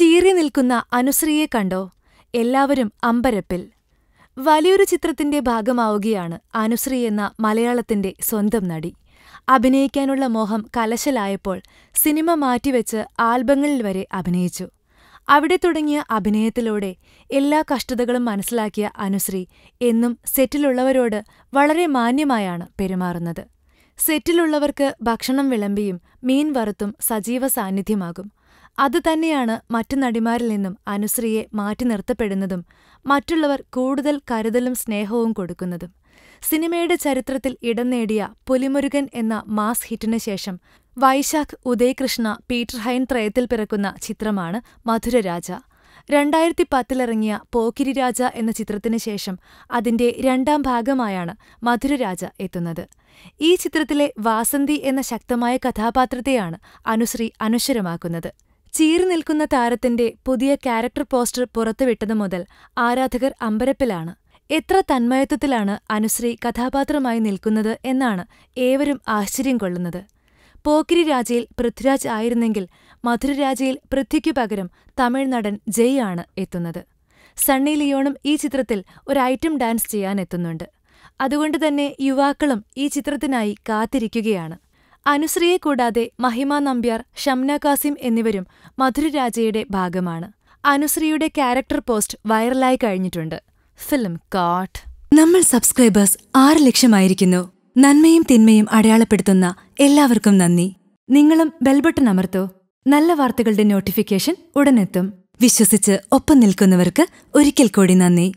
ചീറി നിൽക്കുന്ന അനുശ്രീയെ കണ്ടോ? എല്ലാവരും അമ്പരപ്പിൽ. വലിയൊരു ചിത്രത്തിന്റെ ഭാഗമാവുകയാണ് അനുശ്രീ എന്ന മലയാളത്തിന്റെ സ്വന്തം നടി. അഭിനയിക്കാനുള്ള മോഹം കലശലായപ്പോൾ സിനിമ മാറ്റിവെച്ച് ആൽബങ്ങളിൽ വരെ അഭിനയിച്ചു. അവിടെ തുടങ്ങിയ അഭിനയത്തിലൂടെ എല്ലാ കഷ്ടതകളും മനസ്സിലാക്കിയ അനുശ്രീ എന്നും സെറ്റിലുള്ളവരോട് വളരെ മാന്യമായാണ് പെരുമാറുന്നത്. സെറ്റിലുള്ളവർക്ക് ഭക്ഷണം വിളമ്പിയും മീൻ വറുത്തും സജീവ സാന്നിധ്യമാകും. അതുതന്നെയാണ് മറ്റു നടിമാരിൽ നിന്നും അനുശ്രീയെ മാറ്റി നിർത്തപ്പെടുന്നതും മറ്റുള്ളവർ കൂടുതൽ കരുതലും സ്നേഹവും കൊടുക്കുന്നതും. സിനിമയുടെ ചരിത്രത്തിൽ ഇടം നേടിയ പുലിമുരുകൻ എന്ന മാസ് ഹിറ്റിനു ശേഷം വൈശാഖ് ഉദയകൃഷ്ണ പീറ്റർ ഹൈൻ ത്രയത്തിൽ പിറക്കുന്ന ചിത്രമാണ് മധുരരാജ. രണ്ടായിരത്തി പത്തിലിറങ്ങിയ പോക്കിരി രാജ എന്ന ചിത്രത്തിനു ശേഷം അതിന്റെ രണ്ടാം ഭാഗമായാണ് മധുരരാജ എത്തുന്നത്. ഈ ചിത്രത്തിലെ വാസന്തി എന്ന ശക്തമായ കഥാപാത്രത്തെയാണ് അനുശ്രീ അനശ്വരമാക്കുന്നത്. ചീറി നിൽക്കുന്ന താരത്തിന്റെ പുതിയ ക്യാരക്ടർ പോസ്റ്റർ പുറത്തുവിട്ടതു മുതൽ ആരാധകർ അമ്പരപ്പിലാണ്. എത്ര തന്മയത്വത്തിലാണ് അനുശ്രീ കഥാപാത്രമായി നിൽക്കുന്നത് എന്നാണ് ഏവരും ആശ്ചര്യം കൊള്ളുന്നത്. പോക്കിരി രാജയിൽ പൃഥ്വിരാജ് ആയിരുന്നെങ്കിൽ മധുരരാജയിൽ പൃഥ്വിക്കു പകരം തമിഴ് നടൻ ജയ് ആണ് എത്തുന്നത്. സണ്ണി ലിയോണും ഈ ചിത്രത്തിൽ ഒരു ഐറ്റം ഡാൻസ് ചെയ്യാനെത്തുന്നുണ്ട് അതുകൊണ്ടുതന്നെ യുവാക്കളും ഈ ചിത്രത്തിനായി കാത്തിരിക്കുകയാണ്. അനുശ്രീയെ കൂടാതെ മഹിമ നമ്പ്യാർ ഷംന കാസിം എന്നിവരും മധുരരാജയുടെ ഭാഗമാണ്. അനുശ്രീയുടെ ക്യാരക്ടർ പോസ്റ്റ് വൈറലായി കഴിഞ്ഞിട്ടുണ്ട്. Film cut. നമ്മൾ സബ്സ്ക്രൈബേഴ്സ് ആറ് ലക്ഷമായിരിക്കുന്നു. നന്മയും തിന്മയും അടയാളപ്പെടുത്തുന്ന എല്ലാവർക്കും നന്ദി. നിങ്ങളും ബെൽബട്ടൺ അമർത്തോ. നല്ല വാർത്തകളുടെ നോട്ടിഫിക്കേഷൻ ഉടനെത്തും. വിശ്വസിച്ച് ഒപ്പം നിൽക്കുന്നവർക്ക് ഒരിക്കൽ കൂടി നന്ദി.